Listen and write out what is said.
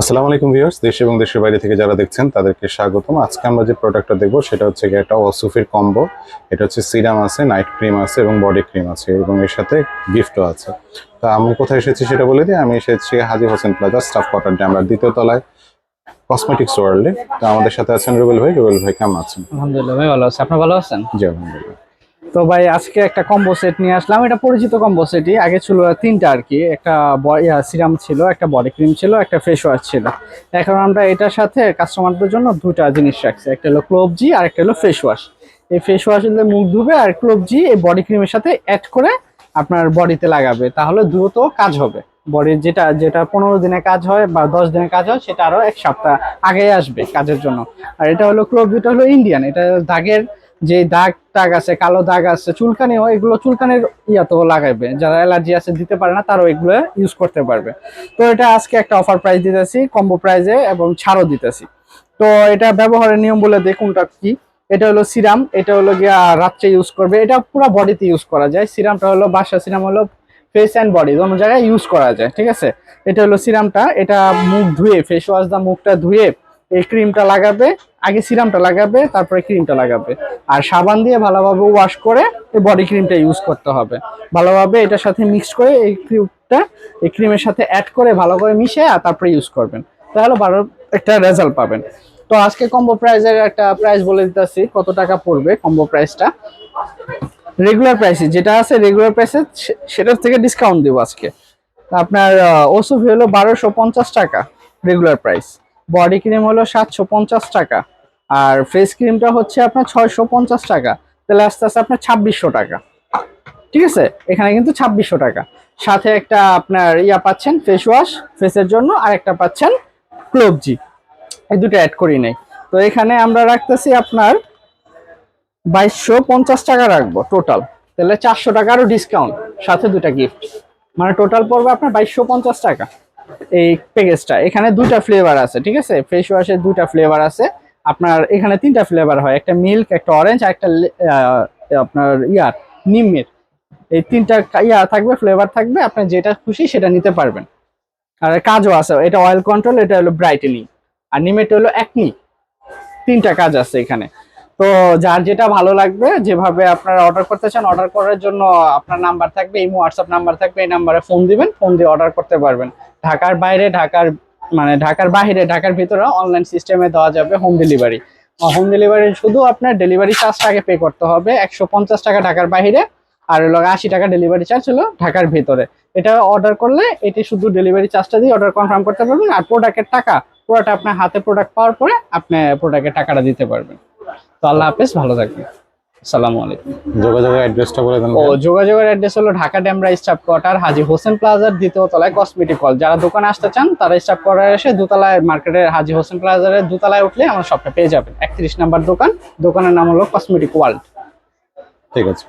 আসসালামু আলাইকুম ভিউয়ার্স দেশ এবং দেশের বাইরে থেকে যারা দেখছেন তাদেরকে স্বাগতম। আজকে আমরা যে প্রোডাক্টটা দেখব সেটা হচ্ছে গিয়ে একটা অসুফির কম্বো এটা হচ্ছে সিরাম আছে নাইট ক্রিম আছে এবং বডি ক্রিম আছে এবং এর সাথে গিফটও আছে। তা আমি কোথায় এসেছি সেটা বলে দিই। আমি এসেছি Haji Hossain plaza staff quarter আমরা দ্বিতীয় তলায় কসমেটিক্স ওয়ার্ল্ডে তো আমাদের সাথে আছেন রুবেল ভাই। রুবেল ভাই কেমন আছেন? আলহামদুলিল্লাহ ভাই ভালো আছে। আপনি ভালো আছেন? জি আলহামদুলিল্লাহ। তো ভাই, আজকে একটা কম্বো সেট নিয়ে আসলাম। এটা পরিচিত কম্বো সেটই আগে ছিল তিনটা আর কি। একটা সিরাম ছিল, একটা বডি ক্রিম ছিল, একটা ফেস ওয়াশ ছিল। এখন আমরা এটার সাথে কাস্টমারদের জন্য দুটা জিনিস রাখছি। একটা হলো ক্লোবজি আর একটা হলো ফেস ওয়াশ এই ফেস ওয়াশ মুখ ধুবে আর ক্লোবজি এই বডি ক্রিমের সাথে অ্যাড করে আপনার বডিতে লাগাবে। তাহলে দ্রুত কাজ হবে। বডির যেটা যেটা পনেরো দিনে কাজ হয় বা দশ দিনে কাজ হয়, সেটা আরও এক সপ্তাহ আগে আসবে কাজের জন্য। আর এটা হলো ক্লোবজিটা হলো ইন্ডিয়ান এটা দাগের যে দাগ টাগ আছে, কালো দাগ আছে চুলকানিও এগুলো চুলকানির ইয়াতেও লাগাইবে। যারা অ্যালার্জি আছে, দিতে পারে না, তারাও এগুলো ইউজ করতে পারবে। তো এটা আজকে একটা অফার প্রাইস দিতেছি কম্বো প্রাইজে এবং ছাড়ও দিতেছি। তো এটা ব্যবহারের নিয়ম বলে দেখুনটা কি? এটা হলো সিরাম, এটা হলো গিয়া রাত্রে ইউজ করবে। এটা পুরো বডিতে ইউজ করা যায়। সিরামটা হলো বাসা সিরাম হলো ফেস অ্যান্ড বডি দোনো জায়গায় ইউজ করা যায়, ঠিক আছে? এটা হলো সিরামটা, এটা মুখ ধুয়ে ফেস ওয়াশ দা মুখটা ধুয়ে এই ক্রিমটা লাগাবে, আগে সিরামটা লাগাবে, তারপরে ক্রিমটা লাগাবে। আর সাবান দিয়ে ভালোভাবে ওয়াশ করে এই বডি ক্রিমটা ইউজ করতে হবে। ভালোভাবে এটার সাথে মিক্স করে এই ক্রিমটা এই ক্রিমের সাথে অ্যাড করে ভালো করে মিশে আর তারপরে ইউজ করবেন। তাহলে ভালো একটা রেজাল্ট পাবেন। তো আজকে কম্বো প্রাইজের একটা প্রাইস বলে দিতেছি, কত টাকা পড়বে কম্বো প্রাইসটা রেগুলার প্রাইসে যেটা আছে রেগুলার প্রাইসে সেটার থেকে ডিসকাউন্ট দেবো আজকে। আপনার ওসুফি হলো বারোশো পঞ্চাশ টাকা রেগুলার প্রাইস বডি ক্রিম হলো সাতশো পঞ্চাশ টাকা, আর ফেস ক্রিমটা হচ্ছে আপনার ছয়শো পঞ্চাশ টাকা, তাহলে আস্তে আস্তে আপনার ছাব্বিশশো টাকা। ঠিক আছে? এখানে কিন্তু ছাব্বিশশো টাকা। সাথে একটা আপনার ইয়া পাচ্ছেন ফেস ওয়াশ ফেসের জন্য আর একটা পাচ্ছেন ক্লোবজি এই দুটো অ্যাড করি নেই। তো এখানে আমরা রাখতেছি আপনার বাইশশো পঞ্চাশ টাকা রাখব টোটাল তাহলে চারশো টাকা আরও ডিসকাউন্ট সাথে দুটা গিফট মানে টোটাল পড়বে আপনার বাইশশো পঞ্চাশ টাকা। এই প্যাকেজটা এখানে দুটা ফ্লেভার আছে, ঠিক আছে? ফেস ওয়াশের দুটা ফ্লেভার আছে। আপনার এখানে তিনটা ফ্লেভার হয়, একটা মিল্ক একটা অরেঞ্জ আর একটা আপনার ইয়ার নিমের এই তিনটা ইয়া থাকবে ফ্লেভার থাকবে, আপনি যেটা খুশি সেটা নিতে পারবেন। আর কাজও আছে, এটা অয়েল কন্ট্রোল এটা হলো ব্রাইটেনিং আর নিমেটা হলো একনি তিনটা কাজ আছে এখানে। তো যার যেটা ভালো লাগবে, যেভাবে আপনারা অর্ডার করতে চান অর্ডার করার জন্য আপনার নাম্বার থাকবে, এই হোয়াটসঅ্যাপ নাম্বার থাকবে, এই নাম্বারে ফোন দিবেন ফোন দিয়ে অর্ডার করতে পারবেন। ঢাকার বাইরে, ঢাকার মানে ঢাকার বাইরে ঢাকার ভিতরে অনলাইন সিস্টেমে দেওয়া যাবে হোম ডেলিভারি হোম ডেলিভারি শুধু আপনার ডেলিভারি চার্জটা আগে পে করতে হবে, একশো পঞ্চাশ টাকা ঢাকার বাইরে আর হলো আশি টাকা ডেলিভারি চার্জ হলো ঢাকার ভিতরে। এটা অর্ডার করলে এটি শুধু ডেলিভারি চার্জটা দিয়ে অর্ডার কনফার্ম করতে পারবেন, আর প্রোডাক্টের টাকা, পুরোটা আপনার হাতে প্রোডাক্ট পাওয়ার পরে আপনি প্রোডাক্টের টাকাটা দিতে পারবেন। তো আল্লাহ হাফেজ ভালো থাকবেন। আসসালামু আলাইকুম। যোগাযোগের অ্যাড্রেসটা বলে দেন ও যোগাযোগের অ্যাড্রেস হলো ঢাকা ড্যামরা স্টাফ কোয়ার্টার হাজি হোসেন প্লাজার দ্বিতীয় তলায় কসমেটিক হল। যারা দোকানে আসতে চান তারা স্টাফ কোয়ার্টার এসে দোতলায় মার্কেটের হাজি হোসেন প্লাজারের দোতলায় উঠলে আমার সবটা পেয়ে যাবেন। একত্রিশ নাম্বার দোকান দোকানের নাম হলো কসমেটিক ওয়ার্ল্ড। ঠিক আছে।